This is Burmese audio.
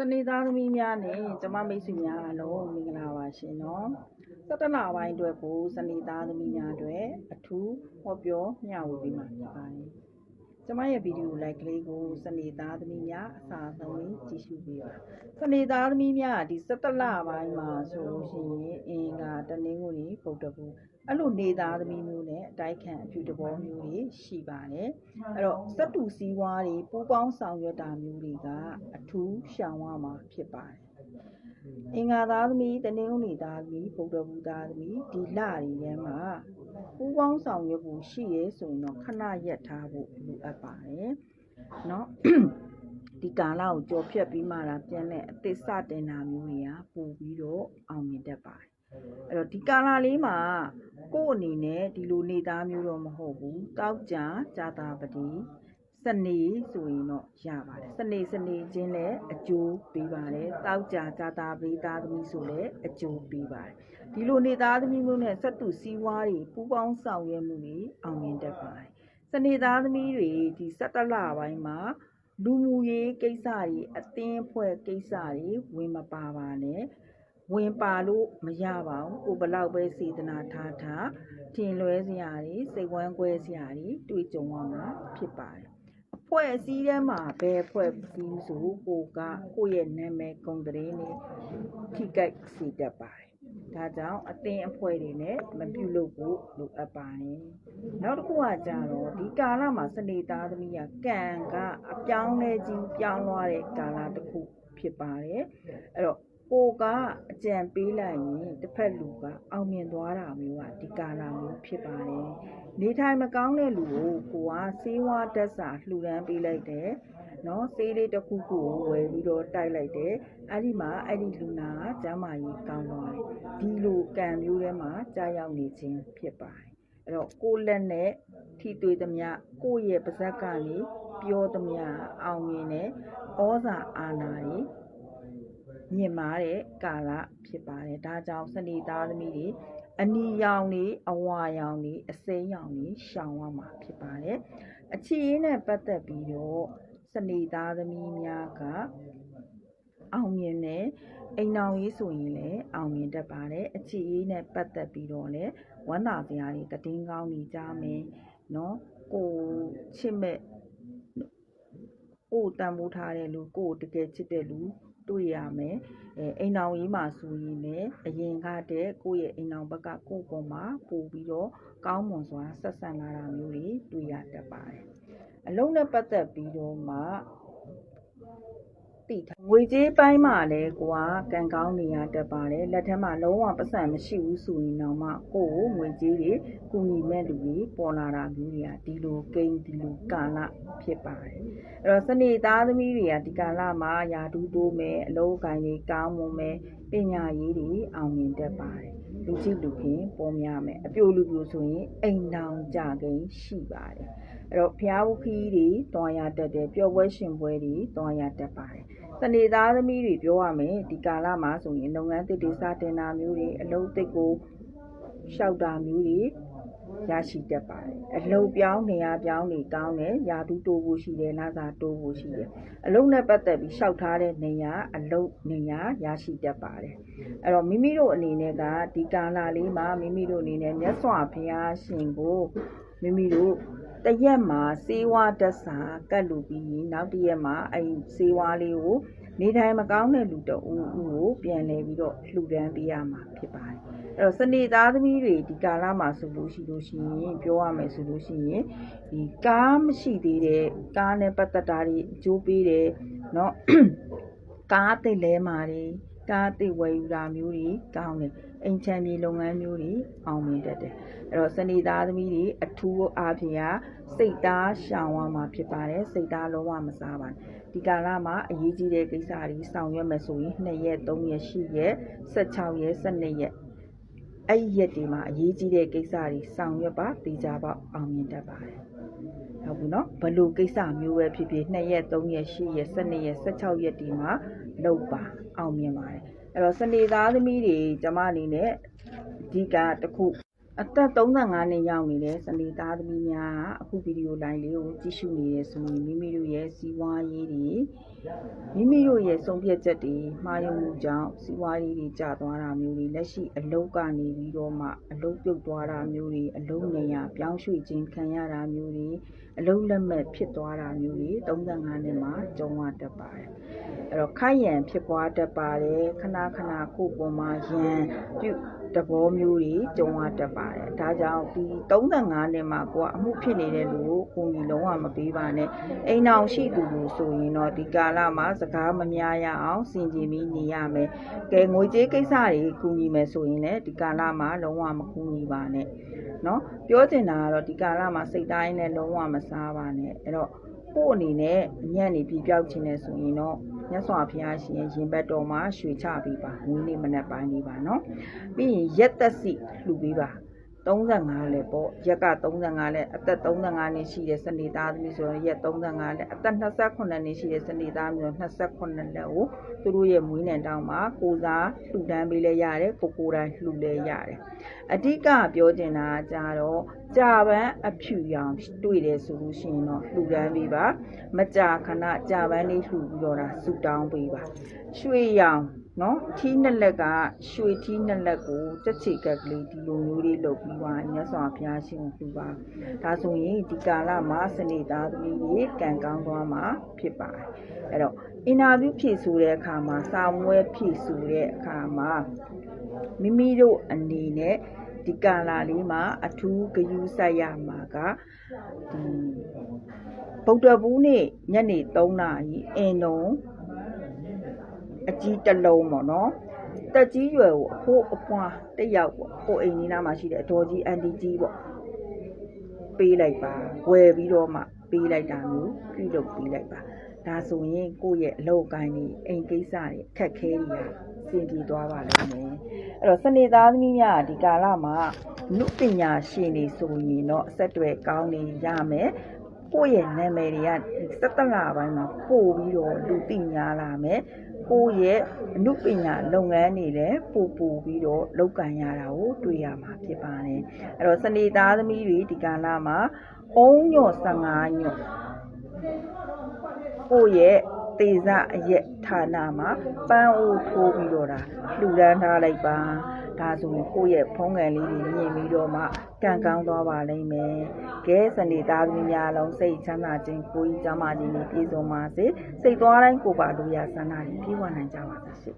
စနေသားသမီးများနဲ့ကျမမိတ်ဆွေများအားလုံးမင်္ဂလာပါရှင်နော်17လပိုင်းအတွက်ကိုစနေသားသမီးများအတွက်အထူးဟောပြောမျှဝေပေးမှာဖြစ်ပါတယ်ကျမရဲ့ဗီဒီယိုလိုက်ကလေးကိုစနေသားသမီးများအစာဆုံးလေးကြည့်ရှုပေးပါစနေသားသမီးများဒီ17လပိုင်းမှာဆိုလို့ရှိရင်အင်္ဂါတနင်္ဂနွေပုဒ်တကူ အဲ့လိုနေသားသမီးမျိုးနဲ့အတိုက်ခံအဖြူတဘောမျိုးတွေရှိပါတယ်အဲ့တော့စက်တူစည်းဝါးတွေပူပေါင်းဆောင်ရွက်တာမျိုးတွေကအထူးရှောင်ရမှာဖြစ်ပါတယ်အင်္ဂါသားသမီးတနင်္ဂနွေသားသမီးဗုဒ္ဓဘုသားသမီးဒီလတွေထဲမှာပူပေါင်းဆောင်ရွက်ဖို့ရှိရဲဆိုရင်တော့ခဏရက်ထားဖို့လိုအပ်ပါတယ်เนาะ ဒီကာလကိုကြော်ဖြတ်ပြီးမှလာပြန်တဲ့အသစ်စတင်တာမျိုးတွေကပို့ပြီးတော့အောင်မြင်တတ်ပါတယ် အဲ့တော့ဒီကာလလေးမှာကိုယ့်အနေနဲ့ဒီလိုနေသားမျိုးတော့မဟုတ်ဘူးတောက်ကြကြာတာပတိစနေဆိုရင်တော့ရပါတယ်စနေစနေချင်းလည်းအကျိုးပေးပါတယ်တောက်ကြကြာတာပတိသားသမီးဆိုလည်းအကျိုးပေးပါတယ်ဒီလိုနေသားသမီးမျိုးနဲ့စက်တူစီးဝါးတွေပူးပေါင်းဆောင်ရွက်မှုတွေအောင်မြင်တတ်ပါတယ်စနေသားသမီးတွေဒီ17လပိုင်းမှာလူမှုရေးကိစ္စတွေအသင်းအဖွဲ့ကိစ္စတွေဝင်မပါပါနဲ့ ဝင်ပါလို့မရပါဘူးကိုဘလောက်ပဲစေတနာထားထားထင်လွဲစရာတွေစိတ်ဝမ်းကွဲစရာတွေတွေ့ကြုံရမှာဖြစ်ပါတယ်အဖွဲ့အစည်းထဲမှာဘယ်အဖွဲ့အစည်းဆိုကိုကကိုယ့်ရဲ့နာမည်ဂုဏ်သတင်းတွေထိကြိုက်စေတတ်ပါတယ်ဒါကြောင့်အသင်းအဖွဲ့တွေနဲ့မပြုလုပ်ဖို့လိုအပ်ပါတယ်။နောက်တစ်ခုကကြတော့ဒီကာလမှာစနေသားသမီးကကံကအပြောင်းလဲကြီးပြောင်းသွားတဲ့ကာလတစ်ခုဖြစ်ပါတယ်။အဲ့တော့ ကိုကအကြံပေးလိုက်ရင်တစ်ဖက်လူကအောင်မြင်သွားတာမျိုးကဒီကာလမျိုးဖြစ်ပါတယ်။နေထိုင်မကောင်းတဲ့လူကိုကိုကစေးဝါးတက်စာလှူဒန်းပေးလိုက်တယ်။နော်ဆေးလေးတစ်ခုခုကိုဝယ်ပြီးတော့တိုက်လိုက်တယ်အဲ့ဒီမှာအဲ့ဒီလူနာကကျမ်းမာရေးကောင်းသွားတယ်ဒီလိုကံမျိုးထဲမှာကြာရောက်နေခြင်းဖြစ်ပါတယ်အဲ့တော့ကိုယ့်လက်နဲ့ထိတွေ့သမျှကိုယ့်ရဲ့ပါဇက်ကနေပြောသမျှအောင်မြင်တဲ့ဩဇာအာဏာတွေ မြင့်မားတဲ့ကာလဖြစ်ပါတယ်ဒါကြောင့်စနေသားသမီးတွေအနီရောင်တွေအဝါရောင်တွေအစိမ်းရောင်တွေရှောင်ရမှာဖြစ်ပါတယ်အခြေရင်းနဲ့ပတ်သက်ပြီးတော့စနေသားသမီးများကအောင်မြင်တဲ့အိမ်တော်ရေးဆိုရင်လည်းအောင်မြင်တတ်ပါတယ်အခြေရေးနဲ့ပတ်သက်ပြီးတော့လည်းဝမ်းသာစရာတွေတည်င်းကောင်းနေကြမယ်နော်ကိုချစ်မဲ့ကိုတန်ဖိုးထားတဲ့လူကိုတကယ်ချစ်တဲ့လူ တွေ့ရမယ်အဲအိမ်တော်ရေးမှာဆိုရင်လည်းအရင်ကတည်းကိုယ့်ရဲ့အိမ်တော်ဘက်ကကိုယ့်ပေါ်မှာပို့ပြီးတော့ကောင်းမွန်စွာဆက်ဆံလာတာမျိုးတွေတွေ့ရတတ်ပါတယ်အလုံးနဲ့ပတ်သက်ပြီးတော့မှ တိထားငွေကြေးပိုင်းမှာလည်းကိုကကံကောင်းနေရတတ်ပါတယ်လက်ထက်မှာလုံးဝပတ်စံမရှိဘူးဆိုရင်တော့မှကိုကိုငွေကြေးတွေကူညီမဲ့လူတွေပေါ်လာတာမျိုးတွေကဒီလိုကိန်းဒီလိုကာလဖြစ်ပါတယ်အဲ့တော့စနေသားသမီးတွေကဒီကာလမှာယာတူးတိုးမယ်အလုပ်ကိုင်းတွေကောင်းမွန်မယ်ပညာရေးတွေအောင်မြင်တတ်ပါတယ်လူကြည့်လူခင်ပေါ်များမယ်အပြိုလူပြိုဆိုရင်အိမ်တောင်ကြကိန်းရှိပါတယ်အဲ့တော့ဖျားဝခီးတွေတွားရတတ်တယ်ပျော်ပွဲရှင်ပွဲတွေတွားရတတ်ပါတယ် စနေသားသမီးတွေပြောရမယ်ဒီကာလမှာဆိုရင်လုပ်ငန်းသစ်တွေစတင်တာမျိုးတွေအလုပ်သစ်ကိုရှောက်တာမျိုးတွေရရှိတတ်ပါတယ်အလုပ်ပြောင်းနေရာပြောင်းနေကောင်းတယ်ယာတူးတိုးဖို့ရှိတယ်လာစာတိုးဖို့ရှိတယ်အလုပ်နဲ့ပတ်သက်ပြီးရှောက်ထားတဲ့နေရာအလုပ်နေရာရရှိတတ်ပါတယ်အဲ့တော့မိမိတို့အနေနဲ့ကဒီကာလလေးမှာမိမိတို့အနေနဲ့မြတ်စွာဘုရားရှင်ကိုမိမိတို့ တရက်မှာစေဝါတက်စာကတ်လူပြီးရင်နောက်တစ်ရက်မှာအဲ့စေဝါလေးကိုနေထိုင်မကောင်းတဲ့လူတအူးဦးကိုပြန်လဲပြီးတော့လှူဒန်းပေးရမှာဖြစ်ပါတယ်အဲ့တော့စနေသားသမီးတွေဒီကာလမှာဆိုလို့ရှိလို့ရှိရင်ပြောရမယ်ဆိုလို့ရှိရင်ဒီကားမရှိသေးတဲ့ကားနဲ့ပတ်သက်တာတွေအကျိုးပေးတယ်เนาะ ကားသိလဲမာတွေ ကားသိဝယ်ယူတာမျိုးတွေကောင်းတယ်အိမ်ချမ်းမြေလုပ်ငန်းမျိုးတွေအောင်မြင်တတ်တယ်အဲ့တော့စနေသားသမီးတွေအထူးအားဖြင့်စိတ်သားရှောင်ရမှာဖြစ်ပါတယ်စိတ်သားလုံးဝမစားပါနဲ့ဒီကာလမှာအရေးကြီးတဲ့ကိစ္စတွေဆောင်ရွက်မယ်ဆိုရင်2ရက်3ရက်10ရက်16ရက်12ရက် အဲ့ဒီရက်တွေမှာအရေးကြီးတဲ့ကိစ္စတွေဆောင်ရွက်ပါတေချာပေါက်အောင်မြင်တတ်ပါတယ်ဟုတ်ပြီနော်ဘလို့ကိစ္စမျိုးပဲဖြစ်ဖြစ်2ရက်3ရက်10ရက်12ရက်16ရက်ဒီမှာလုပ်ပါအောင်မြင်ပါတယ်အဲ့တော့စနေသားသမီးတွေကျမအနေနဲ့အဓိကတစ်ခုအသက်35နှစ်ရောက်နေတဲ့စနေသားသမီးများကအခုဗီဒီယိုလိုင်းလေးကိုကြည့်ရှုနေရဆိုရင်မိမိတို့ရဲ့စီးပွားရေးတွေမိမိတို့ရဲ့ဆုံးဖြတ်ချက်တွေမှားယွင်းမှုကြောင့်စီးပွားရေးတွေကျသွားတာမျိုးတွေလက်ရှိအလုပ်ကနေပြီးတော့မှအလုပ်ပြုတ်သွားတာမျိုးတွေအလုပ်နေရပြောင်းရွှေ့ခြင်းခံရတာမျိုးတွေအလုပ်လက်မဲ့ဖြစ်သွားတာမျိုးတွေ35နှစ်မှာကြုံရတတ်ပါတယ်အဲ့တော့ခိုက်ရန်ဖြစ်ပွားတတ်ပါတယ်ခဏခဏကိုယ်ပေါ်မှာရန်ပြုတ်တဘောမျိုးတွေကြုံရတတ်ပါတယ်ဒါကြောင့်ဒီ35နှစ်မှာကိုကအမှုဖြစ်နေတဲ့လူကိုကိုကြီးလုံးဝမပေးပါနဲ့အိမ်အောင်ရှိသူလို့ဆိုရင်တော့ဒီကာလလမှာစကားမများရအောင်စင်ကြင်ပြီးနေရမယ်။ကဲငွေကြေးကိစ္စတွေကူညီမယ်ဆိုရင်လည်းဒီကာလမှာလုံးဝမကူညီပါနဲ့။နော်ပြောချင်တာကတော့ဒီကာလမှာစိတ်တိုင်းနဲ့လုံးဝမစားပါနဲ့။အဲ့တော့ကို့အနေနဲ့အညံ့နေပြီးပြောက်ချင်တယ်ဆိုရင်တော့မြတ်စွာဘုရားရှင်ရင်ဘတ်တော်မှာရွှေချပေးပါ။ဝင်းနေမနဲ့ပိုင်းလေးပါနော်။ပြီးရင်ရက်သက်စီလှူပေးပါ။ 35လဲပေါ့ရက်က35လဲအသက်35နှစ်ရှိတဲ့စနေသားသမီးဆိုရင်ရက်35လဲအသက်28နှစ်ရှိတဲ့စနေသားမျိုး28လက်ကိုသူတို့ရဲ့မွေးနေ့တောင်းမှာကိုစားလှူဒန်းပေးလဲရတယ်ကိုကိုယ်တိုင်လှူလဲရတယ်အဓိကပြောချင်တာကကြတော့ကြာပန်းအဖြူရောင်တွေ့တယ်ဆိုလို့ရှိရင်တော့လှူဒန်းပေးပါမကြာခဏကြာပန်းလေးလှူပြီးတော့ဒါဆူတောင်းပေးပါရွှေရောင် နော်ထီးနှစ်လက်ကရွှေထီးနှစ်လက်ကိုတက်ချေကက်ကလေးဒီလိုမျိုးလေးလုပ်ပြီးပါမြတ်စွာဘုရားရှင်ကိုပြုပါဒါဆိုရင်ဒီကာလမှာစနေသားသမီးတွေကံကောင်းသွားမှာဖြစ်ပါတယ်အဲ့တော့အင်တာဗျူးဖြည့်ဆိုတဲ့အခါမှာစာမွဲဖြည့်ဆိုတဲ့အခါမှာမိမိတို့အနေနဲ့ဒီကာလာလေးမှာအထူးဂယူးစိုက်ရမှာကဒီဗုဒ္ဓဘူးနေ့ညနေ3နာရီအင်တုံ အကြီးတစ်လုံးပေါ့နော်တက်ကြီးရွယ်ကိုအဖိုးအဖွားတစ်ယောက်ပေါ့ကိုအိမ်နီးနားမှာရှိတဲ့အတော်ကြီးအန်တီကြီးပေါ့ပေးလိုက်ပါဝယ်ပြီးတော့မှပေးလိုက်တာမျိုးပြုလုပ်ပေးလိုက်ပါဒါဆိုရင်ကိုယ့်ရဲ့အလုပ်ကိုင်းတွေအိမ်ကိစ္စတွေအခက်ခဲတွေကစင်ပြေသွားပါလိမ့်မယ်အဲ့တော့စနေသားသမီးများဒီကာလမှာနုပညာရှင်တွေဆိုရင်တော့အဆက်အတွေကောင်းနေရမယ်ကိုယ့်ရဲ့နာမည်တွေကစက်တလပိုင်းမှာပို့ပြီးတော့လူသိများလာမယ် ကိုယ့်ရဲ့အမှုပညာလုပ်ငန်းတွေလည်းပို့ပို့ပြီးတော့လုပ်ကင်ရတာကိုတွေ့ရမှာဖြစ်ပါတယ်အဲ့တော့စနေသားသမီးတွေဒီကာလမှာအုံညော့15ညော့ကိုယ့်ရဲ့တေဇအရက်ဌာနမှာပန်းအိုးထိုးပြီးတော့ဒါလှူဒန်းထားလိုက်ပါဒါဆိုရင်ကိုယ့်ရဲ့ဖုံးကန်လေးတွေမြင်ပြီးတော့မှ ကံကောင်းသွားပါလိမ့်မယ်ကဲစနေသားသမီးများလုံးစိတ်ချမ်းသာခြင်းကိုယ်ကြီးကျမ်းမာခြင်းနဲ့ပြည့်စုံပါစေစိတ်သွားတိုင်းကိုယ်ပါလို့ရဆန္ဒတွေပြည့်ဝနိုင်ကြပါစေ